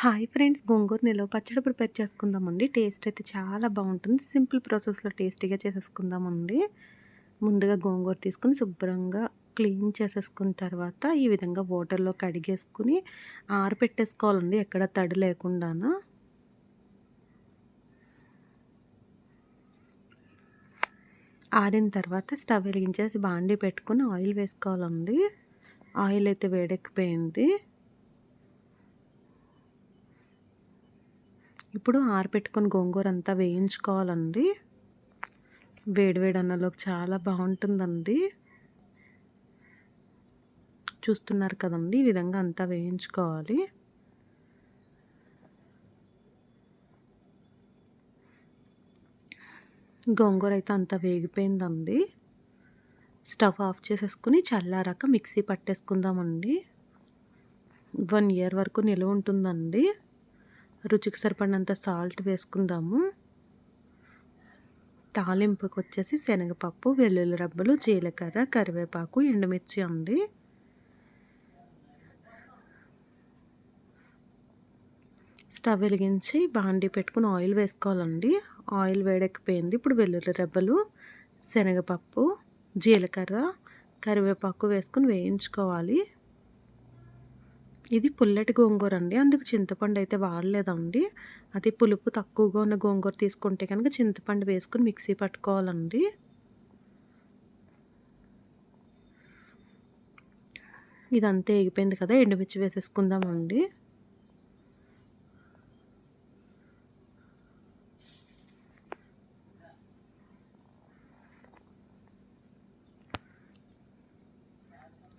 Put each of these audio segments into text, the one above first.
Hi friends గోంగూర నిల్వ పచ్చడి prepare చేసుకుందామండి. టేస్ట్ అయితే చాలా బాగుంటుంది. సింపుల్ ప్రాసెస్లో టేస్టీగా చేసేసుకుందామండి. ముందుగా గోంగూర తీసుకుని శుభ్రంగా క్లీన్ చేసేసుకున్న తర్వాత ఈ విధంగా వాటర్లో కడిగేసుకుని ఆరపెట్టేసుకోవాలండి ఎక్కడ తడి లేకుండా ఆరిన తర్వాత స్టవ్ వెలిగించేసి బాండీ పెట్టుకుని ఆయిల్ వేసుకోవాలండి. ఆయిల్ అయితే వేడెక్కిపోయింది. ఇప్పుడు ఆరపెట్టుకొని గోంగూర అంతా వేయించుకోవాలండి వేడివేడి అన్నలోకి చాలా బాగుంటుందండి. చూస్తున్నారు కదండి ఈ విధంగా అంతా వేయించుకోవాలి. గోంగూర అయితే అంతా వేగిపోయిందండి. స్టవ్ ఆఫ్ చేసేసుకుని చల్లారాక మిక్సీ పట్టేసుకుందామండి. వన్ ఇయర్ వరకు నిలువ ఉంటుందండి. రుచికి సరిపడినంత సాల్ట్ వేసుకుందాము. తాలింపుకి వచ్చేసి శనగపప్పు వెల్లుల్లి రబ్బలు జీలకర్ర కరివేపాకు ఎండుమిర్చి ఉంది స్టవ్ వెలిగించి బాండి పెట్టుకుని ఆయిల్ వేసుకోవాలండి. ఆయిల్ వేడెక్కిపోయింది. ఇప్పుడు వెల్లుల్లి రెబ్బలు శనగపప్పు జీలకర్ర కరివేపాకు వేసుకుని వేయించుకోవాలి. ఇది పుల్లటి గోంగూర అండి. అందుకు చింతపండు అయితే వాడలేదండి. అది పులుపు తక్కువగా ఉన్న గోంగూర తీసుకుంటే కనుక చింతపండు వేసుకుని మిక్సీ పట్టుకోవాలండి. ఇదంతా ఎగిపోయింది కదా ఎండుమిర్చి వేసేసుకుందామండి.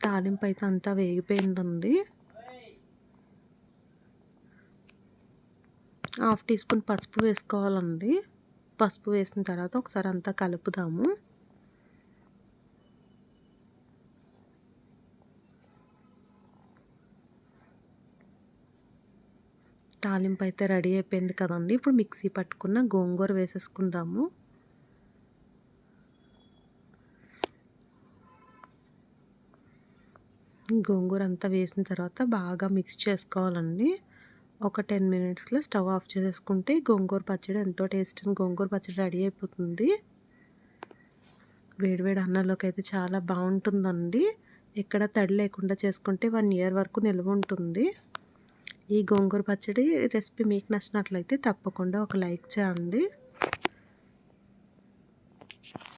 తాలింపు అయితే అంతా వేగిపోయిందండి. హాఫ్ టీ స్పూన్ పసుపు వేసుకోవాలండి. పసుపు వేసిన తర్వాత ఒకసారి అంతా కలుపుదాము. తాలింపు అయితే రెడీ అయిపోయింది కదండి. ఇప్పుడు మిక్సీ పట్టుకున్న గోంగూర వేసేసుకుందాము. గోంగూర అంతా వేసిన తర్వాత బాగా మిక్స్ చేసుకోవాలండి. ఒక టెన్ మినిట్స్లో స్టవ్ ఆఫ్ చేసేసుకుంటే గోంగూర పచ్చడి ఎంతో టేస్ట్ అని గోంగూర పచ్చడి రెడీ అయిపోతుంది. వేడివేడి అన్నంలోకి అయితే చాలా బాగుంటుందండి. ఎక్కడ తడి లేకుండా చేసుకుంటే వన్ ఇయర్ వరకు నిల్వ ఉంటుంది. ఈ గోంగూర పచ్చడి రెసిపీ మీకు నచ్చినట్లయితే తప్పకుండా ఒక లైక్ చేయండి.